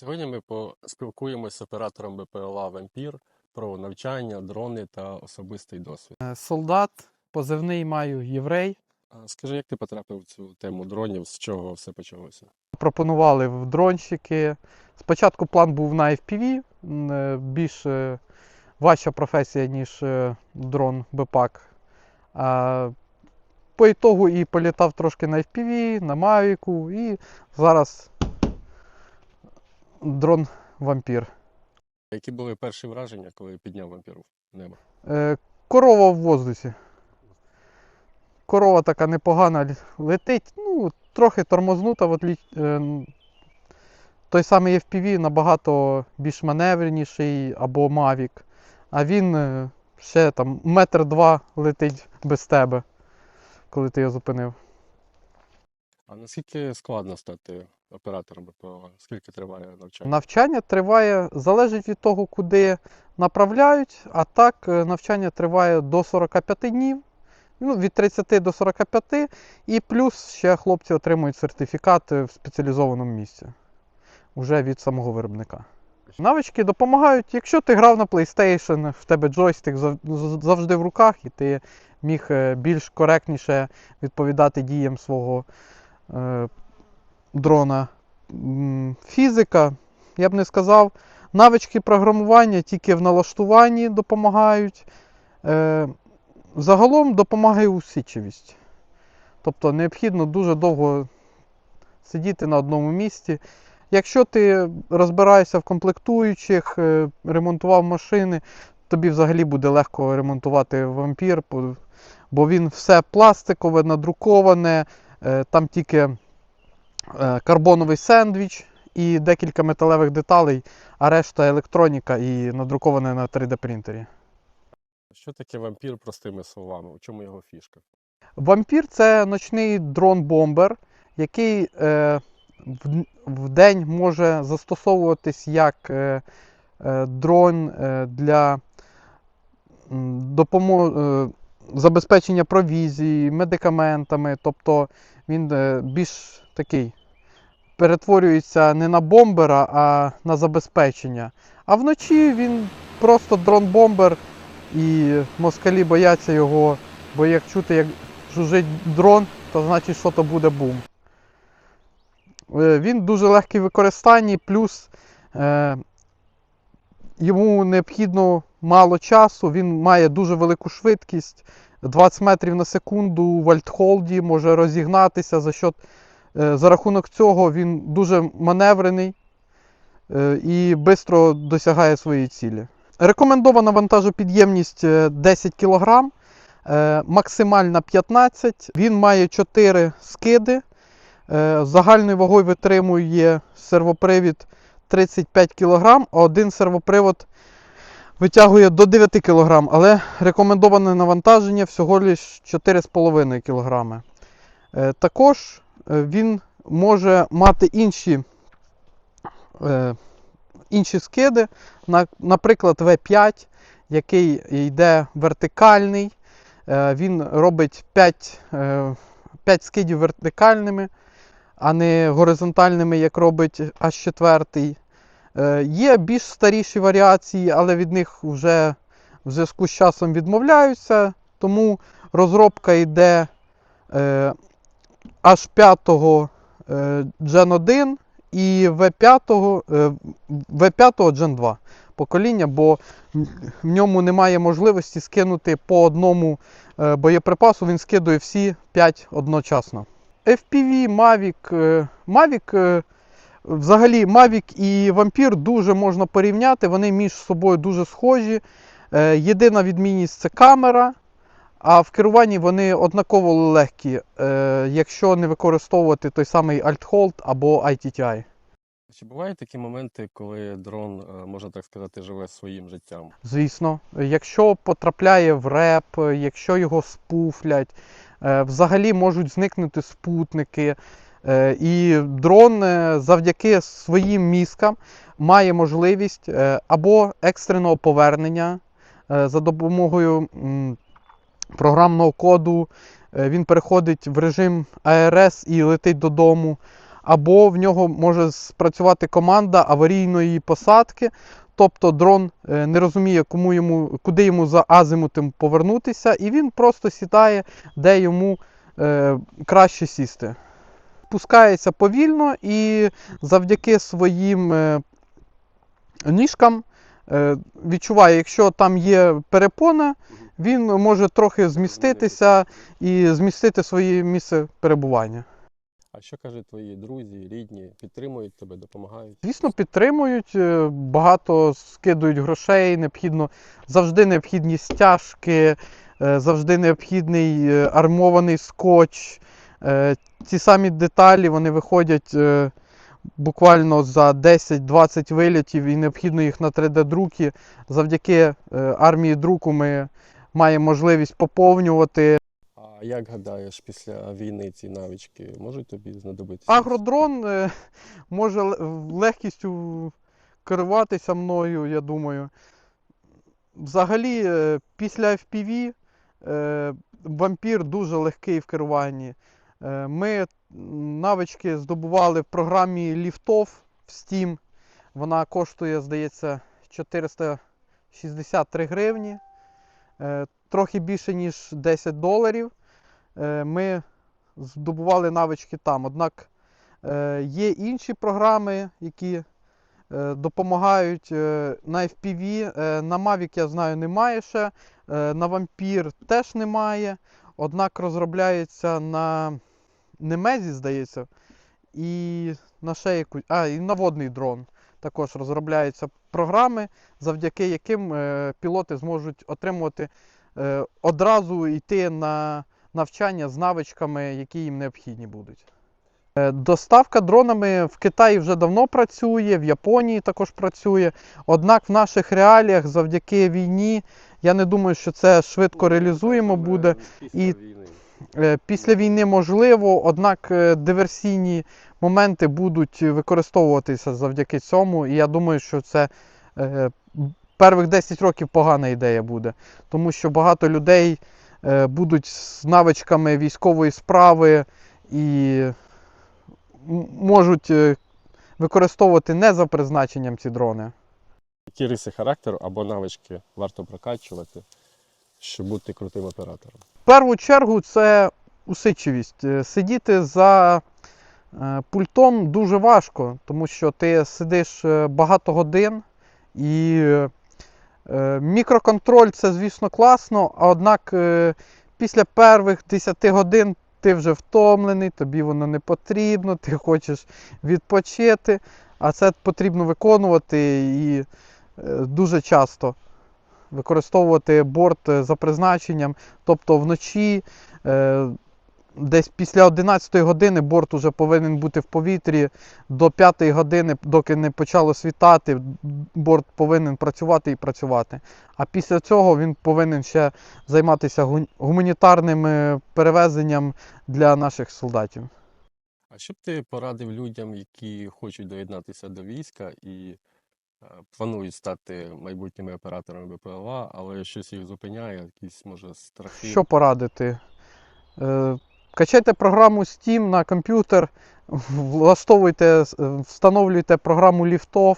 Сьогодні ми поспілкуємося з оператором БПЛА Вампір про навчання, дрони та особистий досвід. Е, Солдат, позивний маю єврей. Скажи, як ти потрапив в цю тему дронів, з чого все почалося? Пропонували в дронщики. Спочатку план був на FPV, е, більш важча професія, ніж е, дрон БПАК. По ітогу і політав трошки на FPV, на Мавіку, і зараз дрон вампір. Які були перші враження, коли підняв вампіру в небо? Е, Корова в воздусі. Корова така непогана летить, ну, трохи тормознута. Отлі... е, той самий FPV набагато більш маневреніший або Mavic. А він е, ще там метр два летить без тебе, коли ти його зупинив. А наскільки складно стати оператором БПЛА? Скільки триває навчання? Навчання триває, залежить від того, куди направляють, а так е, навчання триває до 45 днів, ну, від 30 до 45, і плюс ще хлопці отримують сертифікат е, в спеціалізованому місці вже від самого виробника. Навички допомагають, якщо ти грав на PlayStation, в тебе джойстик завжди в руках, і ти міг е, більш коректніше відповідати діям свого дрона. Фізика, я б не сказав. Навички програмування тільки в налаштуванні допомагають. Е, загалом допомагає усидчивість. Тобто необхідно дуже довго сидіти на одному місці. Якщо ти розбираєшся в комплектуючих, е, ремонтував машини, тобі взагалі буде легко ремонтувати вампір, бо- він все пластикове, надруковане, е, там тільки карбоновий сендвіч і декілька металевих деталей, а решта електроніка і надруковане на 3D принтері. Що таке вампір простими словами? У чому його фішка? Вампір це ночний дрон-бомбер, який е, в, в день може застосовуватись як е, е, дрон е, для допомоги. Забезпечення провізії, медикаментами, тобто він е, більш такий перетворюється не на бомбера, а на забезпечення. А вночі він просто дрон-бомбер, і москалі бояться його, бо як чути, як жужить дрон, то значить, що то буде бум. Е, Він дуже легкий в використанні, плюс е, йому необхідно мало часу, він має дуже велику швидкість. 20 метрів на секунду в альтхолді може розігнатися. За, счет, за рахунок цього він дуже маневрений е, і швидко досягає своєї цілі. Рекомендована вантажопідємність е, 10 кг, е, максимальна 15 Він має 4 скиди. Е, Загальною вагою витримує сервопривід 35 кг, а один сервопривод витягує до 9 кг, але рекомендоване навантаження всього лише 4,5 кг. Е, Також е, він може мати інші, е, інші скиди, наприклад, V5, який йде вертикальний. Е, Він робить 5, 5 скидів вертикальними, а не горизонтальними, як робить H4. Е, Є більш старіші варіації, але від них вже в зв'язку з часом відмовляються. Тому розробка йде е, H5 е, Gen 1 і V5, е, V5 Gen 2 покоління, бо в ньому немає можливості скинути по одному е, боєприпасу, він скидує всі 5 одночасно. FPV, Mavic, е, Mavic е, Взагалі, Mavic і Vampir дуже можна порівняти, вони між собою дуже схожі. Е, Єдина відмінність це камера, а в керуванні вони однаково легкі, е, якщо не використовувати той самий Alt-Hold або ITTI. Чи бувають такі моменти, коли дрон, е, можна так сказати, живе своїм життям? Звісно, якщо потрапляє в реп, якщо його спуфлять, е, взагалі можуть зникнути спутники. І дрон завдяки своїм мізкам має можливість або екстреного повернення за допомогою програмного коду. е, Він переходить в режим АРС і летить додому. або в нього може спрацювати команда аварійної посадки. Тобто дрон е, не розуміє, кому йому, куди йому за азимутом повернутися, і він просто сідає, де йому е, краще сісти. Пускається повільно і завдяки своїм е, ніжкам е, відчуває, якщо там є перепона, він може трохи зміститися і змістити своє місце перебування. А що кажуть твої друзі, рідні, підтримують тебе, допомагають? Звісно, підтримують, е, багато скидують грошей, необхідно, завжди необхідні стяжки, е, завжди необхідний е, армований скотч. Ці самі деталі вони виходять буквально за 10-20 вилітів і необхідно їх на 3D-друки. Завдяки армії друку ми маємо можливість поповнювати. А як гадаєш, після війни ці навички можуть тобі знадобитися? Агродрон е, може легкістю керуватися мною, я думаю. Взагалі, е, після FPV е, вампір дуже легкий в керуванні. Ми навички здобували в програмі Liftoff в Steam. Вона коштує, здається, 463 гривні. Е, Трохи більше, ніж 10 доларів. Е, Ми здобували навички там. Однак е, є інші програми, які допомагають на FPV. На Mavic, я знаю, немає ще. На Vampir теж немає. Однак розробляється на Немезі, здається, і на ще яку... а, і на водний дрон. Також розробляються програми, завдяки яким е, пілоти зможуть отримувати е, одразу йти на навчання з навичками, які їм необхідні будуть. Е, Доставка дронами в Китаї вже давно працює, в Японії також працює. Однак в наших реаліях завдяки війні я не думаю, що це швидко реалізуємо буде. І- Після війни можливо, однак е, диверсійні моменти будуть використовуватися завдяки цьому. І я думаю, що це е, перших 10 років погана ідея буде. Тому що багато людей е, будуть з навичками військової справи і можуть е, використовувати не за призначенням ці дрони. Які риси характеру або навички варто прокачувати, щоб бути крутим оператором? В першу чергу це усидчивість. Е, Сидіти за е, пультом дуже важко, тому що ти сидиш е, багато годин і мікроконтроль це, звісно, класно, а однак після перших 10 годин ти вже втомлений, тобі воно не потрібно, ти хочеш відпочити, а це потрібно виконувати і дуже часто використовувати борт е, за призначенням. Тобто вночі, е, десь після 11 години борт уже повинен бути в повітрі. До 5 години, доки не почало світати, борт повинен працювати і працювати. А після цього він повинен ще займатися гуманітарним е, перевезенням для наших солдатів. А що б ти порадив людям, які хочуть доєднатися до війська і планують стати майбутніми операторами БПЛА, але щось їх зупиняє, якісь може страхи? Що порадити? Е, Качайте програму Steam на комп'ютер, влаштовуйте, е, встановлюйте програму Liftoff.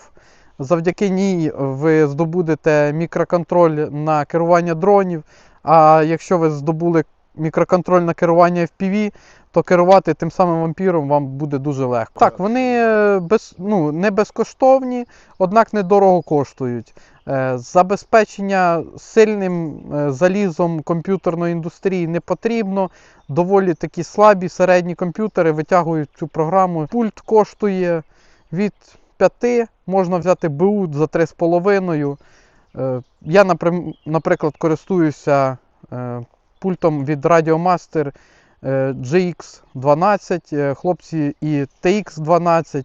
Завдяки ній ви здобудете мікроконтроль на керування дронів. А якщо ви здобули мікроконтроль на керування FPV, то керувати тим самим вампіром вам буде дуже легко. Так, вони е, без, ну, не безкоштовні, однак недорого коштують. Е, Забезпечення сильним е, залізом комп'ютерної індустрії не потрібно. Доволі такі слабі середні комп'ютери витягують цю програму. Пульт коштує від 5, можна взяти БУ за 3,5. Е, Я, наприклад, користуюся пультом від Radiomaster GX12, е, хлопці і TX12,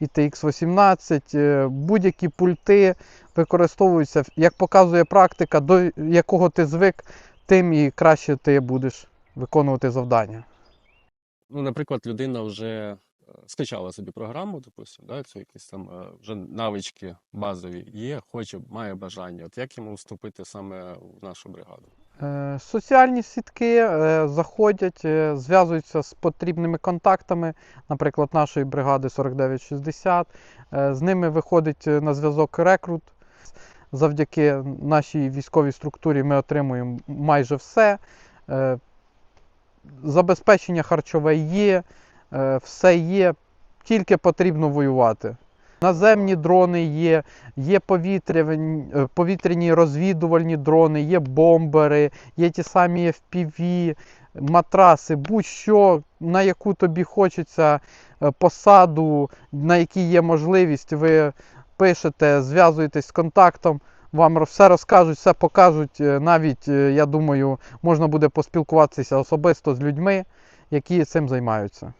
і TX18. е, Будь-які пульти використовуються, як показує практика, до якого ти звик, тим і краще ти будеш виконувати завдання. Ну, наприклад, людина вже е, скачала собі програму, допустимо, да, це якісь там е, вже навички базові є, хоче, має бажання. От як йому вступити саме в нашу бригаду? Е, Соціальні сітки е, заходять, е, зв'язуються з потрібними контактами, наприклад, нашої бригади 4960. Е, З ними виходить на зв'язок рекрут. Завдяки нашій військовій структурі ми отримуємо майже все. Забезпечення харчове є, все є, тільки потрібно воювати. Наземні дрони є, є повітряні, е, повітряні розвідувальні дрони, є бомбери, є ті самі FPV, матраси, будь-що, на яку тобі хочеться е, посаду, на якій є можливість, ви пишете, зв'язуєтесь з контактом, вам все розкажуть, все покажуть. Е, Навіть, я думаю, можна буде поспілкуватися особисто з людьми, які цим займаються.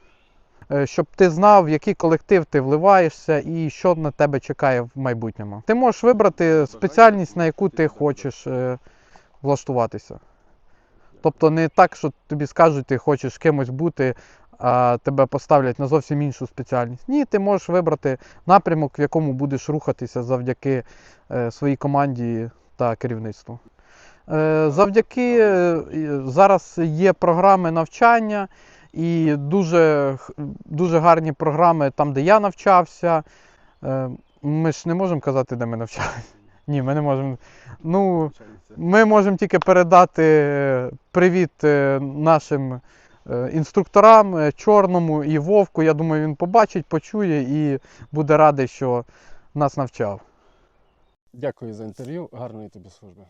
Е, Щоб ти знав, в який колектив ти вливаєшся і що на тебе чекає в майбутньому. Ти можеш вибрати спеціальність, на яку ти хочеш е, влаштуватися. Тобто не так, що тобі скажуть, ти хочеш кимось бути, а тебе поставлять на зовсім іншу спеціальність. Ні, ти можеш вибрати напрямок, в якому будеш рухатися завдяки е, своїй команді та керівництву. Завдяки зараз є програми навчання і дуже, дуже гарні програми там, де я навчався. Е, Ми ж не можемо казати, де ми навчалися. Ні, ми не можемо. Ну, ми можемо тільки передати е, привіт е, нашим інструкторам Чорному і Вовку. Я думаю, він побачить, почує і буде радий, що нас навчав. Дякую за інтерв'ю. Гарної тобі служби.